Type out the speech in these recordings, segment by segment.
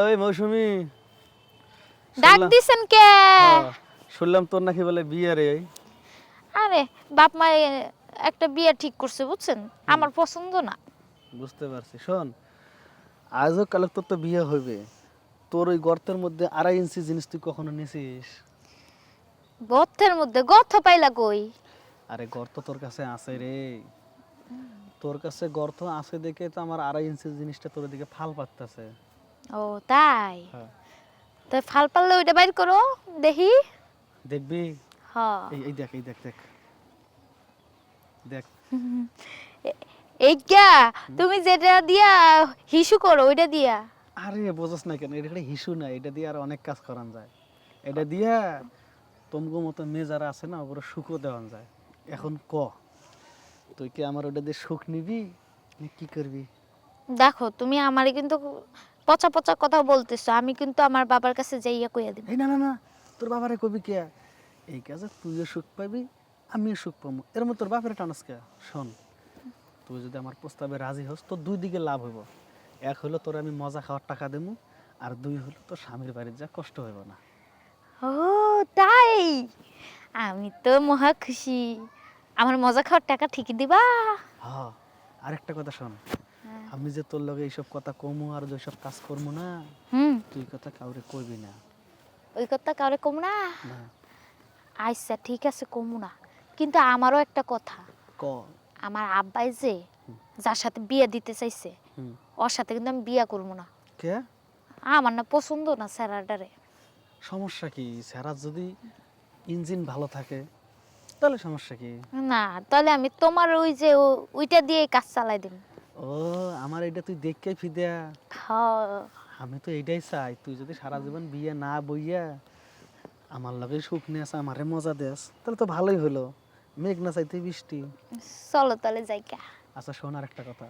ওই মৌসুমি ডাক দিছেন কে? হ্যাঁ, শুনলাম তোর নাকি বলে বিয়ে রে। আরে বাপ মা একটা বিয়ে ঠিক করছে বুঝছেন? আমার পছন্দ না। বুঝতে পারছি শোন আজও কালে তোর তো বিয়ে হইবে। তোর ওই গর্তের মধ্যে আড়াই ইঞ্চি জিনিস তুই কখনো নিছিস? গর্তের মধ্যে? গর্ত পাইলা কই? আরে গর্ত তোর কাছে আছে রে। তোর কাছে গর্ত আছে দেখে তো আমার আড়াই ইঞ্চি জিনিসটা তোর দিকে ফাল পাকতেছে ও তাই? হ্যাঁ। তো ফাল পারলে ওইটা বাইর করো দেখি। দেখবি? হ। এই এই দেখ এই দেখ দেখ। দেখ। এইটা তুমি যেটা দিয়া হিসু করো ওইটা দিয়া। আরে বোঝাস না কেন এটা হিসু না এটা দিয়ে আর অনেক কাজ করান যায়। এটা দিয়া তমগো মতো মেয়ে যারা আছে না ওগুলো সুখও দেওয়ান যায়। এখন ক? তুই কি আমার ওটা দিয়ে সুখ নিবি? কি করবি? দেখো তুমি আমারে কিন্তু পচা পচা কথা বলতেছো আমি কিন্তু আমার বাবার কাছে যাইয়া কইয়া দিব। এই না না না তোর বাবারে কবি কে? এই কাজে তুইও সুখ পাবি আমিও সুখ পাবো। এর মধ্যে তোর বাপের টানস কে? শোন তুই যদি আমার প্রস্তাবে রাজি হস তোর দুই দিকে লাভ হইব। এক হলো তোর আমি মজা খাওয়ার টাকা দেবো আর দুই হলো তোর স্বামীর বাড়ির যা কষ্ট হইব না। ও তাই? আমি তো মহা খুশি। আমার মজা খাওয়ার টাকা ঠিকই দিবা? হ্যাঁ আরেকটা কথা শোন। আমি যে তোর লগে এইসব কথা কমু আর সব কাজ করব না হুম। তুই কথা কাউরে কইবি না। ওই কথা কাউরে কম না? না। আচ্ছা ঠিক আছে কমু না। কিন্তু আমারও একটা কথা। ক? আমার আব্বাই যে যার সাথে বিয়ে দিতে চাইছে ওর সাথে কিন্তু আমি বিয়ে করব না। কে? আমার না পছন্দ না স্যারাডারে সমস্যা কি? স্যারার যদি ইঞ্জিন ভালো থাকে তাহলে সমস্যা কি? না তাহলে আমি তোমার ওই যে ওইটা দিয়ে কাজ চালাই দিম। ও আমার এটা তুই দেখকে ফিদা। হ্যাঁ। আমি তো এইটাই চাই তুই যদি সারা জীবন বিয়ে না বইয়া আমার লগে সুখ নিয়ে আসা আমারে মজা দেস তাহলে তো ভালোই হলো। মেঘ না চাইতে বৃষ্টি। চলো তাহলে যাইকা। আচ্ছা শোন আর একটা কথা।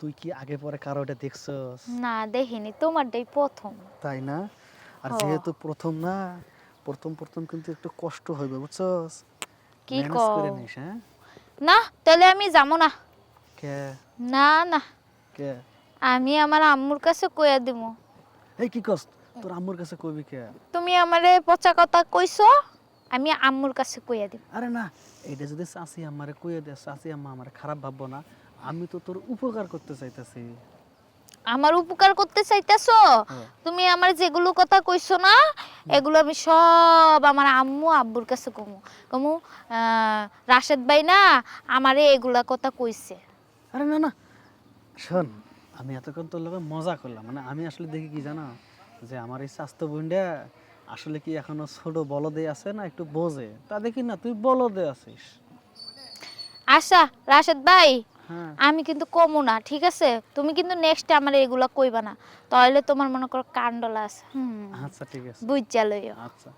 তুই কি আগে পরে কারও এটা দেখছস? না দেখিনি তোমারটাই প্রথম। তাই না? আর যেহেতু প্রথম না প্রথম প্রথম কিন্তু একটু কষ্ট হইবে বুঝছস? কি করে হ্যাঁ? না তাহলে আমি যাব না। কে? না না। কে? আমি আমার আম্মুর কাছে কইয়া দিব এই কি কস? তোর আম্মুর কাছে কবি কে? তুমি আমারে পচা কথা কইছো আমি আম্মুর কাছে কইয়া দিব আরে না এটা যদি চাচি আমারে কইয়ে দে চাচি আম্মা আমার খারাপ ভাববো না আমি তো তোর উপকার করতে চাইতেছি। আমার উপকার করতে চাইতেছো? হ্যাঁ। তুমি আমার যেগুলো কথা কইছো না এগুলো আমি সব আমার আম্মু আব্বুর কাছে কমু। কমু রাশেদ ভাই না আমারে এগুলা কথা কইছে। আরে না না। শোন আমি এতক্ষণ তোর লগে মজা করলাম। মানে আমি আসলে দেখি কি জানো? যে আমার এই স্বাস্থ্য বোনটা আসলে কি এখনও ছোট বলদে আছে না একটু বোঝে? তা দেখি না তুই বলদে আছিস। আচ্ছা রাশেদ ভাই হ্যাঁ। আমি কিন্তু কমু না ঠিক আছে? তুমি কিন্তু নেক্সট আমার এগুলা কইবা না। তাহলে তোমার মনে করো কান্ডলা আছে আচ্ছা ঠিক আছে। বুঝ লইও। আচ্ছা।